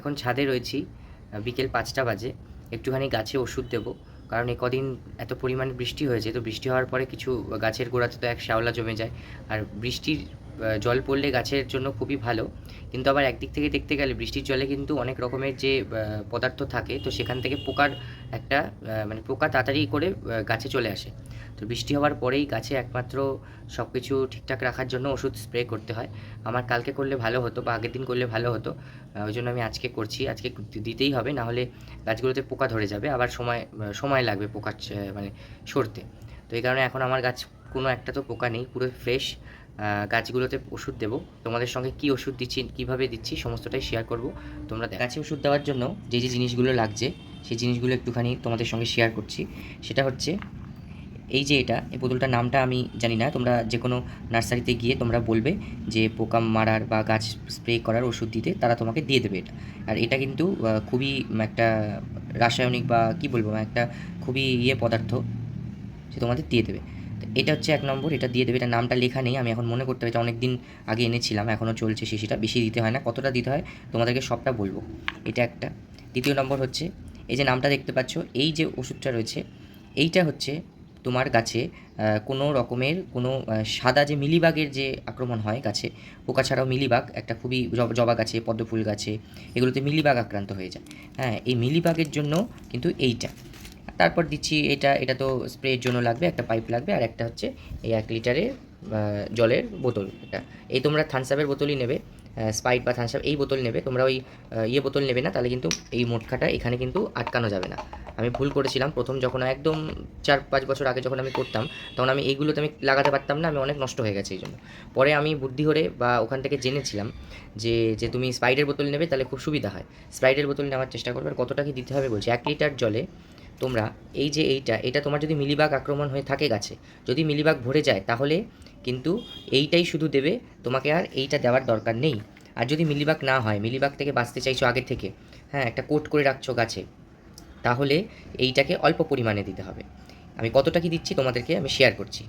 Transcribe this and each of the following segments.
এখন ছাদে রয়েছি বিকেল পাঁচটা বাজে। একটুখানি গাছে ওষুধ দেবো, কারণ এ কদিন এত পরিমাণ বৃষ্টি হয়েছে, তো বৃষ্টি হওয়ার পরে কিছু গাছের গোড়াতে তো এক শ্যাওলা জমে যায়। আর বৃষ্টির জল পড়লে গাছের জন্য খুবই ভালো। কিন্তু আবার একদিক থেকে দেখতে গেলে বৃষ্টির জলে কিন্তু অনেক রকমের যে পদার্থ থাকে, তো সেখান থেকে পোকার একটা মানে পোকা তাড়াতাড়ি করে গাছে চলে আসে। তো বৃষ্টি হওয়ার পরেই গাছে একমাত্র সব কিছু ঠিকঠাক রাখার জন্য ওষুধ স্প্রে করতে হয়। আমার কালকে করলে ভালো হতো বা আগের দিন করলে ভালো হতো ওই জন্য আমি আজকে করছি। আজকে দিতেই হবে না হলে গাছগুলোতে পোকা ধরে যাবে। আবার সময় সময় লাগবে পোকা মানে সরতে। তো এই কারণে এখন আমার গাছ কোনো একটা তো পোকা নেই, পুরো ফ্রেশ গাছগুলোতে ওষুধ দেবো। তোমাদের সঙ্গে কি ওষুধ দিচ্ছি, কীভাবে দিচ্ছি, সমস্তটাই শেয়ার করব। তোমরা। গাছে ওষুধ দেওয়ার জন্য যে যে জিনিসগুলো লাগছে, সেই জিনিসগুলো একটুখানি তোমাদের সঙ্গে শেয়ার করছি। সেটা হচ্ছে, এই যে এটা, এই বোতলটার নামটা আমি জানি না। তোমরা যে কোনো নার্সারিতে গিয়ে তোমরা বলবে যে পোকা মারার বা গাছ স্প্রে করার ওষুধ দিতে, তারা তোমাকে দিয়ে দেবে এটা। আর এটা কিন্তু খুবই একটা রাসায়নিক বা কি বলব, একটা খুবই ইয়ে পদার্থ, সে তোমাদের দিয়ে দেবে। এটা হচ্ছে এক নম্বর, এটা দিয়ে দেবে, এটা নামটা লেখা নেই, আমি এখন মনে করতে হবে অনেক দিন আগে এনেছিলাম, এখনও চলছে শিশিটা বেশি দিতে হয় না, কতটা দিতে হয় তোমাদেরকে সবটা বলব, এটা একটা। দ্বিতীয় নম্বর হচ্ছে, এই যে নামটা দেখতে পাচ্ছ, এই যে ওষুধটা রয়েছে, এইটা হচ্ছে তোমার গাছে কোনো রকমের কোনো সাদা যে মিলিবাগের যে আক্রমণ হয় গাছে, পোকা ছাড়াও মিলিবাগ, একটা খুবই জবা গাছে, পদ্মফুল গাছে, এগুলোতে মিলিবাগ আক্রান্ত হয়ে যায়। হ্যাঁ এই মিলিবাগের জন্য কিন্তু এইটা। তারপর দিচ্ছি এটা এটা তো স্প্রের জন্য লাগবে, একটা পাইপ লাগবে, আর একটা হচ্ছে এই এক লিটারের জলের বোতল এটা। এই তোমরা থানসাপের বোতলই নেবে স্পাইট বা থানসাপ এই বোতল নেবে, তোমরা ওই ইয়ে বোতল নেবে না, তাহলে কিন্তু এই মোটকাটা এখানে কিন্তু আটকানো যাবে না। আমি ভুল করেছিলাম, প্রথম যখন একদম চার পাঁচ বছর আগে যখন আমি করতাম, তখন আমি এইগুলোতে আমি লাগাতে পারতাম না, আমি অনেক নষ্ট হয়ে গেছে এই জন্য পরে আমি বুদ্ধি করে বা ওখান থেকে জেনেছিলাম যে যে তুমি স্প্রাইটের বোতল নেবে তাহলে খুব সুবিধা হয়। স্প্রাইটের বোতল নেওয়ার চেষ্টা করবে, আর কতটা কি দিতে হবে বলছি, এক লিটার জলে তোমরা এই যে এইটা, এটা তোমার যদি মিলিবাগ আক্রমণ হয়ে থাকে গাছে, যদি মিলিবাগ ভরে যায়, তাহলে কিন্তু এইটাই শুধু দেবে, তোমাকে আর এইটা দেওয়ার দরকার নেই। আর যদি মিলিবাগ না হয়, মিলিবাগ থেকে বাঁচতে চাইছো আগে থেকে হ্যাঁ একটা কোট করে রাখছো গাছে, তাহলে এইটাকে অল্প পরিমাণে দিতে হবে। আমি কতটা কি দিচ্ছি তোমাদেরকে আমি শেয়ার করছি।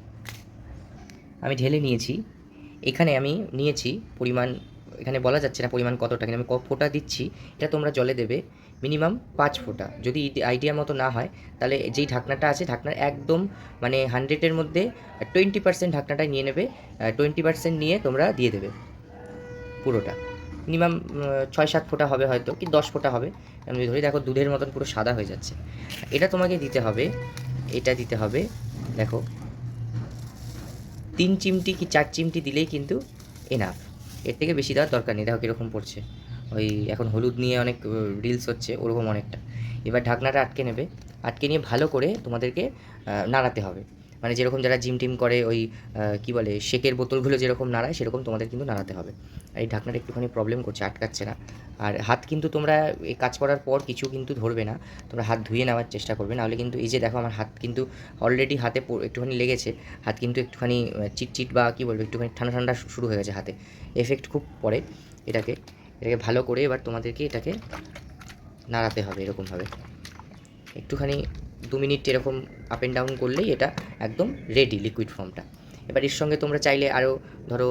আমি ঢেলে নিয়েছি, এখানে আমি নিয়েছি পরিমাণ, এখানে বলা যাচ্ছে না পরিমাণ কতটা, কিন্তু আমি ফোঁটা দিচ্ছি, এটা তোমরা জলে দেবে মিনিমাম পাঁচ ফোঁটা। যদি আইডিয়া মতো না হয়, তাহলে যেই ঢাকনাটা আছে, ঢাকনার একদম মানে হান্ড্রেডের মধ্যে টোয়েন্টি পার্সেন্ট ঢাকনাটা নিয়ে নেবে টোয়েন্টি পার্সেন্ট নিয়ে তোমরা দিয়ে দেবে পুরোটা। মিনিমাম ছয় সাত ফোঁটা হবে হয়তো, কি দশ ফোঁটা হবে। আমি ধরি, দেখো দুধের মতন পুরো সাদা হয়ে যাচ্ছে। এটা তোমাকে দিতে হবে, এটা দিতে হবে, দেখো। তিন চিমটি কি চার চিমটি দিলেই কিন্তু এনাফ এর থেকে বেশি দেওয়ার দরকার নেই, দেখো কীরকম পড়ছে। ওই এখন হলুদ নিয়ে অনেক রিলস হচ্ছে, ওরকম অনেকটা। এবার ঢাকনাটা আটকে নেবে। আটকে নিয়ে ভালো করে তোমাদেরকে নাড়াতে হবে। মানে যেরকম যারা জিম টিম করে, ওই কি বলে, শেকের বোতলগুলো যেরকম নাড়ায়, সেরকম তোমাদের কিন্তু নাড়াতে হবে। আর এই ঢাকনাটা একটুখানি প্রবলেম করছে, আটকাচ্ছে না। আর হাত কিন্তু তোমরা, এই কাজ করার পর কিছু কিন্তু ধরবে না। তোমরা হাত ধুয়ে নেওয়ার চেষ্টা করবে। নাহলে কিন্তু এই যে দেখো, আমার হাত কিন্তু অলরেডি হাতে একটুখানি লেগেছে। হাত কিন্তু একটুখানি চিটচিট বা কী বলব, একটুখানি ঠান্ডা ঠান্ডা শুরু হয়ে গেছে হাতে। এফেক্ট খুব পড়ে এটাকে। এটাকে ভালো করে এবার তোমাদেরকে এটাকে নাড়াতে হবে এরকমভাবে। একটুখানি দু মিনিট এরকম আপ অ্যান্ড ডাউন করলেই এটা একদম রেডি লিকুইড ফর্মটা এবার এর সঙ্গে তোমরা চাইলে আরও ধরো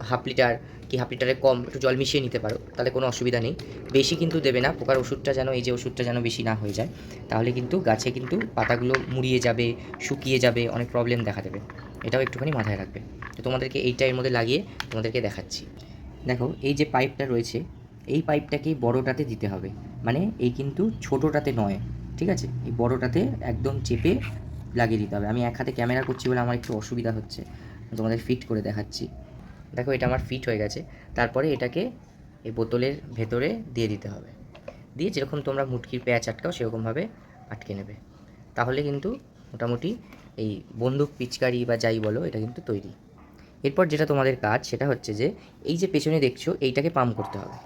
হাফ লিটার কি হাফ লিটারের কম একটু জল মিশিয়ে নিতে পারো, তাহলে কোনো অসুবিধা নেই। বেশি কিন্তু দেবে না, পোকার ওষুধটা যেন, এই যে ওষুধটা যেন বেশি না হয়ে যায়, তাহলে কিন্তু গাছে কিন্তু পাতাগুলো মুড়িয়ে যাবে, শুকিয়ে যাবে, অনেক প্রবলেম দেখা দেবে। এটাও একটুখানি মাথায় রাখবে। তো তোমাদেরকে এইটা এর মধ্যে লাগিয়ে তোমাদেরকে দেখাচ্ছি। দেখো, এই যে পাইপটা রয়েছে, এই পাইপটাকেই বড়টাতে দিতে হবে। মানে এই কিন্তু ছোটোটাতে নয়, ঠিক আছে? এই বড়টাতে একদম চেপে লাগিয়ে দিতে হবে। আমি এক হাতে ক্যামেরা করছি বলে আমার একটু অসুবিধা হচ্ছে। তোমাদের ফিট করে দেখাচ্ছি। দেখো, এটা আমার ফিট হয়ে গেছে। তারপরে এটাকে এই বোতলের ভেতরে দিয়ে দিতে হবে। দিয়ে যেরকম তোমরা মুটকির পেঁয়াজ আটকাও, সেরকমভাবে আটকে নেবে। তাহলে কিন্তু মোটামুটি এই বন্দুক পিচকারি বা যাই বলো, এটা কিন্তু তৈরি। এরপর যেটা তোমাদের কাজ সেটা হচ্ছে যে, এই যে পেছনে দেখছ, এইটাকে পাম্প করতে হবে।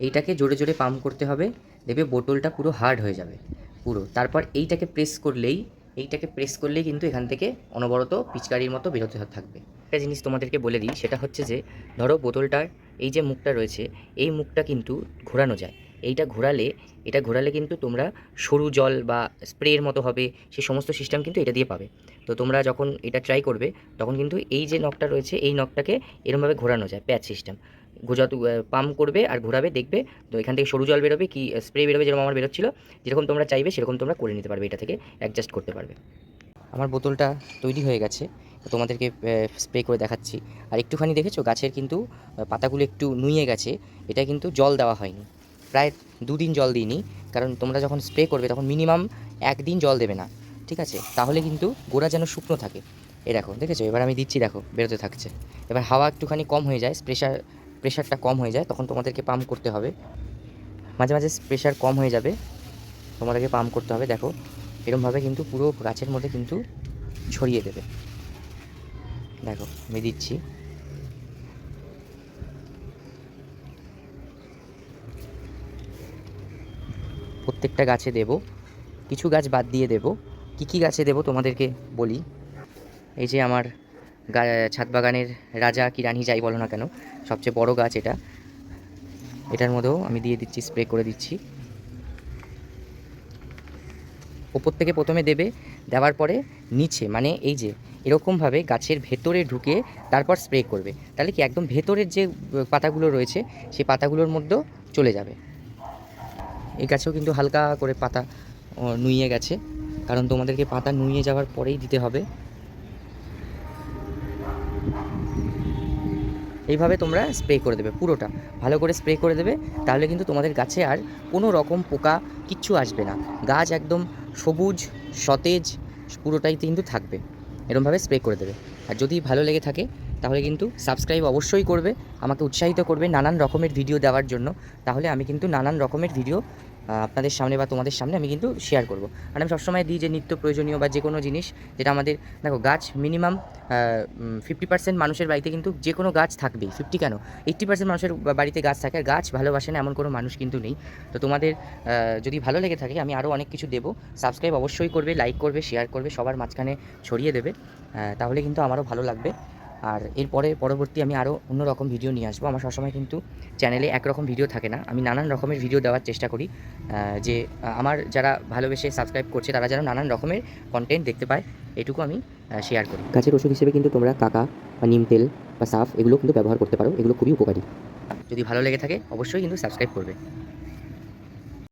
এইটাকে জোরে জোরে পাম্প করতে হবে, দেখবে বোতলটা পুরো হার্ড হয়ে যাবে, পুরো। তারপর এইটাকে প্রেস করলেই, এইটাকে প্রেস করলেই কিন্তু এখান থেকে অনবরত পিচকারির মতো বেরোতে থাকবে। একটা জিনিস তোমাদেরকে বলে দিই, সেটা হচ্ছে যে, ধরো বোতলটার এই যে মুখটা রয়েছে, এই মুখটা কিন্তু ঘোরানো যায়। এইটা ঘোরালে, এটা ঘোরালে কিন্তু তোমরা সরু জল বা স্প্রের মতো হবে সেই সমস্ত সিস্টেম কিন্তু এটা দিয়ে পাবে। তো তোমরা যখন এটা ট্রাই করবে, তখন কিন্তু এই যে নখটা রয়েছে, এই নখটাকে এরমভাবে ঘোরানো যায় প্যাচ সিস্টেম ঘোজা পাম্প করবে আর ঘোরাবে, দেখবে, তো এখান থেকে সরু জল বেরোবে, কি স্প্রে বেরোবে, যেরকম আমার বেরোচ্ছিল, যেরকম তোমরা চাইবে, সেরকম তোমরা করে নিতে পারবে, এটা থেকে অ্যাডজাস্ট করতে পারবে। আমার বোতলটা তৈরি হয়ে গেছে তোমাদেরকে স্প্রে করে দেখাচ্ছি। আর একটুখানি দেখেছ, গাছের কিন্তু পাতাগুলো একটু নুয়ে গেছে, এটা কিন্তু জল দেওয়া হয়নি। প্রায় দুদিন জল দিইনি, কারণ তোমরা যখন স্প্রে করবে তখন মিনিমাম একদিন জল দেবে না, ঠিক আছে? তাহলে কিন্তু গোড়া যেন শুকনো থাকে। এ দেখো, দেখেছ? এবার আমি দিচ্ছি, দেখো, বেরোতে থাকছে। এবার হাওয়া একটুখানি কম হয়ে যায় প্রেশার প্রেশারটা কম হয়ে যায়, তখন তোমাদেরকে পাম্প করতে হবে। মাঝে মাঝে প্রেশার কম হয়ে যাবে, তোমাদেরকে পাম্প করতে হবে, দেখো। এরমভাবে কিন্তু পুরো গাছের মধ্যে কিন্তু ছড়িয়ে দেবে। দেখো, আমি দিচ্ছি। প্রত্যেকটা গাছে দেব। কিছু গাছ বাদ দিয়ে দেব। কী কী গাছে দেব তোমাদেরকে বলি। এই যে আমার ছাদ বাগানের রাজা কি রানী যাই বলো না কেন, সবচেয়ে বড় গাছ এটা। এটার মধ্যেও আমি দিয়ে দিচ্ছি স্প্রে করে দিচ্ছি। ওপর থেকে প্রথমে দেবে, দেওয়ার পরে নিচে মানে এই যে, এরকমভাবে গাছের ভেতরে ঢুকে তারপর স্প্রে করবে। তাহলে কি একদম ভেতরের যে, পাতাগুলো রয়েছে সেই পাতাগুলোর মধ্যেও চলে যাবে। এই গাছেও কিন্তু হালকা করে পাতা নুইয়ে গেছে। কারণ তোমাদেরকে পাতা নুইয়ে যাওয়ার পরেই দিতে হবে। এইভাবে তোমরা স্প্রে করে দেবে পুরোটা। ভালো করে স্প্রে করে দেবে, তাহলে কিন্তু তোমাদের গাছে আর কোনো রকম পোকা কিচ্ছু আসবে না। গাছ একদম সবুজ, সতেজ পুরোটাই কিন্তু থাকবে। এরমভাবে স্প্রে করে দেবে। আর যদি ভালো লেগে থাকে তাহলে কিন্তু সাবস্ক্রাইব অবশ্যই করবে, আমাকে উৎসাহিত করবে নানান রকমের ভিডিও দেওয়ার জন্য। তাহলে আমি কিন্তু নানান রকমের ভিডিও আপনাদের সামনে বা তোমাদের সামনে আমি কিন্তু শেয়ার করব। আর আমি সবসময় দিই যে নিত্য প্রয়োজনীয় বা যে কোনো জিনিস, যেটা আমাদের, দেখো গাছ মিনিমাম ফিফটি পার্সেন্ট মানুষের বাড়িতে কিন্তু যে কোনো গাছ থাকবেই। ফিফটি কেন? এইট্টি পার্সেন্ট মানুষের বাড়িতে গাছ থাকে, আর গাছ ভালোবাসে না এমন কোনো মানুষ কিন্তু নেই। তো তোমাদের যদি ভালো লেগে থাকে, আমি আরও অনেক কিছু দেবো। সাবস্ক্রাইব অবশ্যই করবে লাইক করবে শেয়ার করবে, সবার মাঝখানে ছড়িয়ে দেবে। তাহলে কিন্তু আমারও ভালো লাগবে। আর এরপরে পরবর্তী আমি আরও অন্য রকম ভিডিও নিয়ে আসব। আমার সবসময় কিন্তু চ্যানেলে একরকম ভিডিও থাকে না। আমি নানান রকমের ভিডিও দেওয়ার চেষ্টা করি যে আমার যারা ভালোবেসে সাবস্ক্রাইব করছে তারা যেন নানান রকমের কন্টেন্ট দেখতে পায়। এটুকু আমি শেয়ার করি। গাছের ওষুধ হিসেবে কিন্তু তোমরা কাকা বা নিম তেল বা সাফ এগুলো কিন্তু ব্যবহার করতে পারো। এগুলো খুবই উপকারী। যদি ভালো লেগে থাকে অবশ্যই কিন্তু সাবস্ক্রাইব করবে।